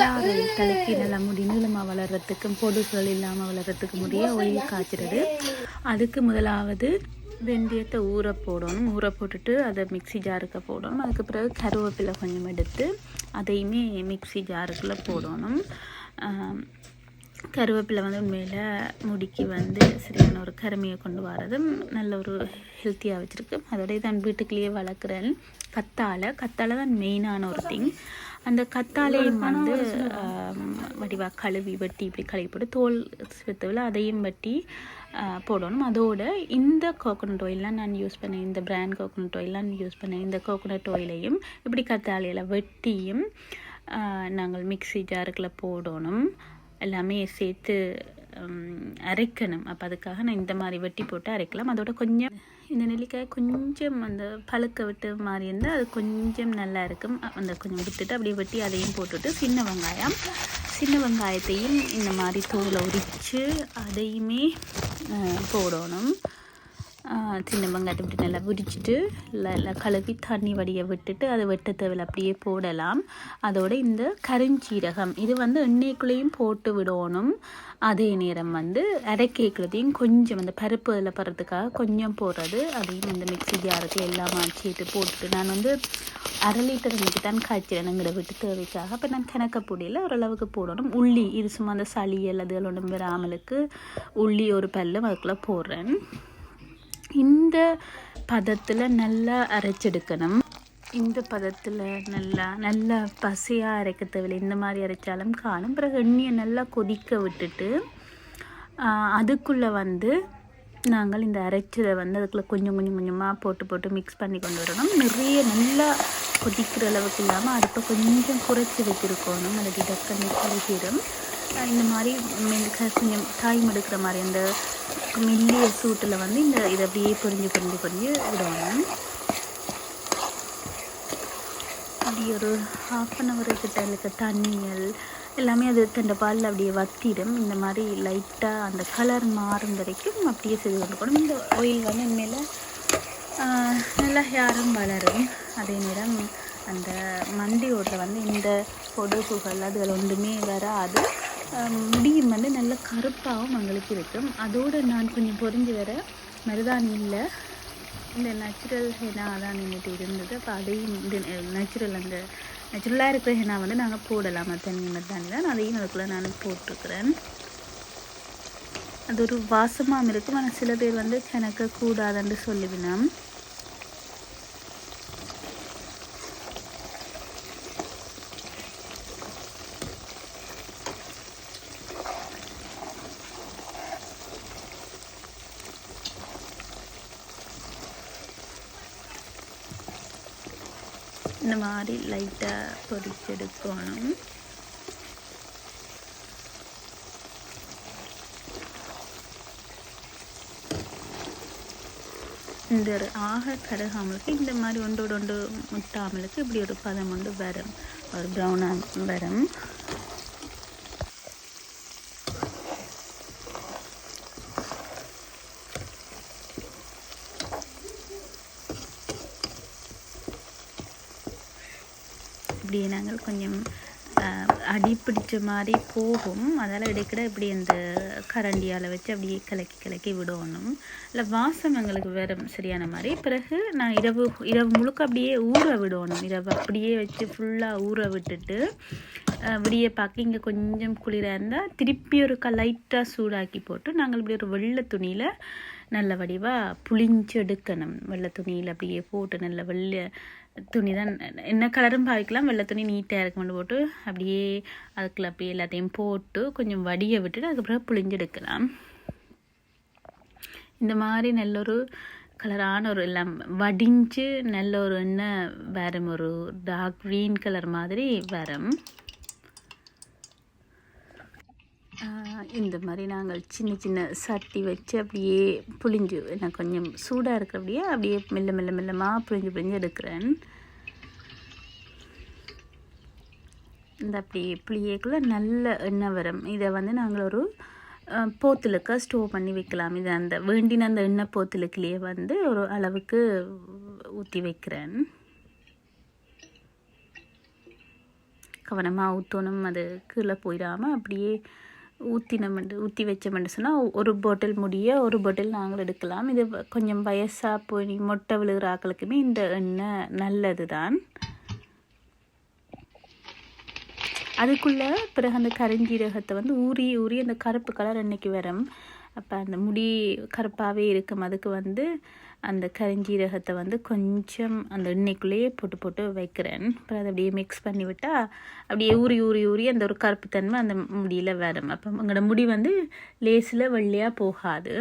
தாரை தலைக்கு நல்லா முடி நீளமாக வளர்கிறதுக்கும் பொடுகள் இல்லாமல் வளர்கிறதுக்கு முடிய ஒயில் காய்ச்சிறது. அதுக்கு முதலாவது வெந்தயத்தை ஊற போடணும். ஊற போட்டுட்டு அதை மிக்ஸி ஜாருக்கு போடணும். அதுக்கு பிறகு கருவேப்பிலை கொஞ்சம் எடுத்து அதையுமே மிக்ஸி ஜாருக்குள்ளே போடணும். கருவேப்பிலை வந்து உண்மையில் முடிக்கு வந்து சரியான ஒரு கருமையை கொண்டு வரது நல்ல ஒரு ஹெல்த்தியாக வச்சுருக்கு. அதோடய தான் வீட்டுக்குள்ளேயே வளர்க்குறேன். கத்தாழை. கத்தாழை தான் மெயினான ஒரு திங் அந்த கத்தாழையும் வந்து வடிவாக கழுவி வெட்டி இப்படி கழுவி போட்டு தோல் சுத்தவில் அதையும் வெட்டி போடணும். அதோட இந்த கோகோனட் ஆயிலாம் நான் யூஸ் பண்ணேன் இந்த பிராண்ட் கோகோனட் ஆயிலாம் யூஸ் பண்ணேன் இந்த கோகோனட் ஆயிலையும் இப்படி கத்தாழையில் வெட்டியும் நாங்கள் மிக்ஸி ஜாருக்குள்ள போடணும். எல்லாமே சேர்த்து அரைக்கணும். அப்போ அதுக்காக நான் இந்த மாதிரி வெட்டி போட்டு அரைக்கலாம். அதோட கொஞ்சம் இந்த நெல்லிக்காய் கொஞ்சம் அந்த பழுக்க விட்டு மாதிரி இருந்தால் அது கொஞ்சம் நல்லா இருக்கும். அந்த கொஞ்சம் விட்டுட்டு அப்படியே வெட்டி அதையும் போட்டுட்டு சின்ன வெங்காயம். சின்ன வெங்காயத்தையும் இந்த மாதிரி தோலை உரித்து அதையுமே போடணும். சின்ன வெங்காயத்தை இப்படி நல்லா உரிச்சிட்டு நல்லா கழுவி தண்ணி வடிய விட்டுட்டு அதை வெட்ட தேவையில் அப்படியே போடலாம். அதோட இந்த கருஞ்சீரகம் இது வந்து எண்ணெய்க்குள்ளேயும் போட்டு விடணும். அதே நேரம் வந்து அரைக்கேக்கிறதையும் கொஞ்சம் அந்த பருப்பு அதில் படுறதுக்காக கொஞ்சம் போடுறது அதையும் இந்த மிக்ஸி ஜாருக்கு எல்லாம் சேர்த்து போட்டுட்டு நான் வந்து அரை லிட்டர் இன்னைக்கு தான் காய்ச்சிறேன் எங்களை விட்டு தேவைக்காக. அப்போ நான் கணக்க பொடியில் ஓரளவுக்கு போடணும். உள்ளி இது சும்மா அந்த சளி அல்லது ஒன்றும் வராமலுக்கு உள்ளி ஒரு பல்லும் அதுக்குள்ளே போடுறேன். இந்த பதத்தில் நல்லா அரைச்செடுக்கணும். இந்த பதத்தில் நல்லா நல்லா பசையாக அரைக்க தேவையில்லை இந்த மாதிரி அரைச்சாலும் காணும். பிறகு எண்ணெயை நல்லா கொதிக்க விட்டுட்டு அதுக்குள்ளே வந்து நாங்கள் இந்த அரைச்சதை வந்து அதுக்குள்ளே கொஞ்சம் கொஞ்சம் கொஞ்சமாக போட்டு போட்டு மிக்ஸ் பண்ணி கொண்டு வரணும். நிறைய நல்லா கொதிக்கிற அளவுக்கு இல்லாமல் அடுப்பை கொஞ்சம் குறைச்சி வச்சுருக்கணும். அதுக்கு டக்குன்னு கருகிடும் இந்த மாதிரி கொஞ்சம் டைம் எடுக்கிற மாதிரி அந்த மெல்லிய சூட்டில் வந்து இந்த இதை அப்படியே பொரிஞ்சு பொரிஞ்சு பொரிஞ்சு விடுவாங்க. அப்படி ஒரு ஹாஃப் அன் ஹவர் கிட்ட இருக்க தண்ணிகள் எல்லாமே அது தண்டை பாலில் அப்படியே வத்திடும். இந்த மாதிரி லைட்டாக அந்த கலர் மாறும் வரைக்கும் அப்படியே செய்து கொண்டு போகணும் இந்த ஆயில் வந்து உண்மையில் நல்லா ஹேரும் வளரும். அதே நேரம் அந்த மண்டியோட வந்து இந்த பொடுகுகள் அதுகள் ஒன்றுமே வராது. முடியும். வந்து நல்ல கருப்பாகவும் எங்களுக்கு இருக்கும். அதோடு நான் கொஞ்சம் பொறிஞ்சு வர மருதாணி இல்லை இந்த நேச்சுரல் ஹெனா தான் எங்கிட்ட இருந்தது. அப்போ அதையும் இந்த நேச்சுரல் அந்த நேச்சுரலாக இருக்கிற ஹெனா வந்து நாங்கள் போடலாம். தண்ணி மருதாணி தான். அதையும் அதுக்குள்ளே நான் போட்டிருக்கிறேன் அது ஒரு வாசமாக இருக்கும். ஆனால் சில பேர் வந்து எனக்கு கூடாதுன்னு சொல்லுவினோம் இந்த மாதிரி லைட்டாக பொறிச்செடுக்கணும் இந்த ஒரு ஆக கருகாமலுக்கு இந்த மாதிரி ஒன்றோடு ஒன்று முட்டாமலுக்கு இப்படி ஒரு பதம் ஒன்று வரும். ஒரு ப்ரௌனாக வரும். இப்படி நாங்கள் கொஞ்சம் ஆஹ், அடி பிடிச்ச மாதிரி போகும். அதால் இடைக்கிட இப்படி அந்த கரண்டியால் வச்சு அப்படியே கலக்கி கலக்கி விடணும். இல்லை வாசம் எங்களுக்கு வரும் சரியான மாதிரி. பிறகு நான் இரவு இரவு முழுக்க அப்படியே ஊற விடணும். இரவு அப்படியே வச்சு ஃபுல்லாக ஊற விட்டுட்டு விடிய பார்க்க இங்கே கொஞ்சம் குளிராக இருந்தால் திருப்பி ஒரு க லைட்டாக சூடாக்கி போட்டு நாங்கள் இப்படி ஒரு வெள்ளை துணியில் நல்ல வடிவாக புளிஞ்சு எடுக்கணும் வெள்ளை துணியில் அப்படியே போட்டு நல்ல வெள்ளை துணி தான் என்ன கலரும் பாவிக்கலாம். வெள்ளை துணி நீட்டாக இருக்குமென்னு போட்டு அப்படியே அதுக்குள்ள அப்படியே எல்லாத்தையும் போட்டு கொஞ்சம் வடிய விட்டுட்டு அதுக்கப்புறம் புளிஞ்செடுக்கலாம் இந்த மாதிரி நல்ல ஒரு கலரான ஒரு எல்லாம் வடிஞ்சு நல்ல ஒரு என்ன வரும் ஒரு டார்க் க்ரீன் கலர் மாதிரி வரும். இந்த மாதிரி நாங்கள் சின்ன சின்ன சட்டி வச்சு அப்படியே புளிஞ்சு நான் கொஞ்சம் சூடாக இருக்கிற அப்படியே அப்படியே மெல்ல மெல்ல மெல்லமாக புளிஞ்சு புளிஞ்சு எடுக்கிறேன். இந்த அப்படி புளியக்குள்ளே நல்ல எண்ணெய் வரும். இதை வந்து நாங்கள் ஒரு போத்துலுக்க போத்தலுக்கு ஸ்டோர் பண்ணி வைக்கலாம். இது அந்த வேண்டின அந்த எண்ணெய் போத்துலுக்குலேயே வந்து ஒரு அளவுக்கு ஊற்றி வைக்கிறேன். கவனமாக ஊற்றணும் அது கீழே போயிடாமல் அப்படியே ஊற்றினமெண்டு ஊற்றி வச்சோம்னு சொன்னால் ஒரு பாட்டில் முடிய ஒரு பாட்டில் நாங்கள் எடுக்கலாம். இது கொஞ்சம் வயசாக போய் மொட்டை விழுகிற ஆக்களுக்குமே இந்த எண்ணெய் நல்லது தான் அதுக்குள்ளே பிறகு அந்த கருஞ்சீரகத்தை வந்து ஊறி ஊறி அந்த கருப்பு கலர் அன்னைக்கு வரும். அப்போ அந்த முடி கருப்பாகவே இருக்கும். அதுக்கு வந்து அந்த கரிஞ்சீரகத்தை வந்து கொஞ்சம் அந்த எண்ணெய்க்குள்ளேயே போட்டு போட்டு வைக்கிறேன். அப்புறம் அதை அப்படியே மிக்ஸ் பண்ணி விட்டால் அப்படியே ஊறி ஊறி ஊறி அந்த ஒரு கருப்புத்தன்மை அந்த முடியில் வரும். அப்போ உங்களோட முடி வந்து லேசில் வெள்ளையாக போகாது.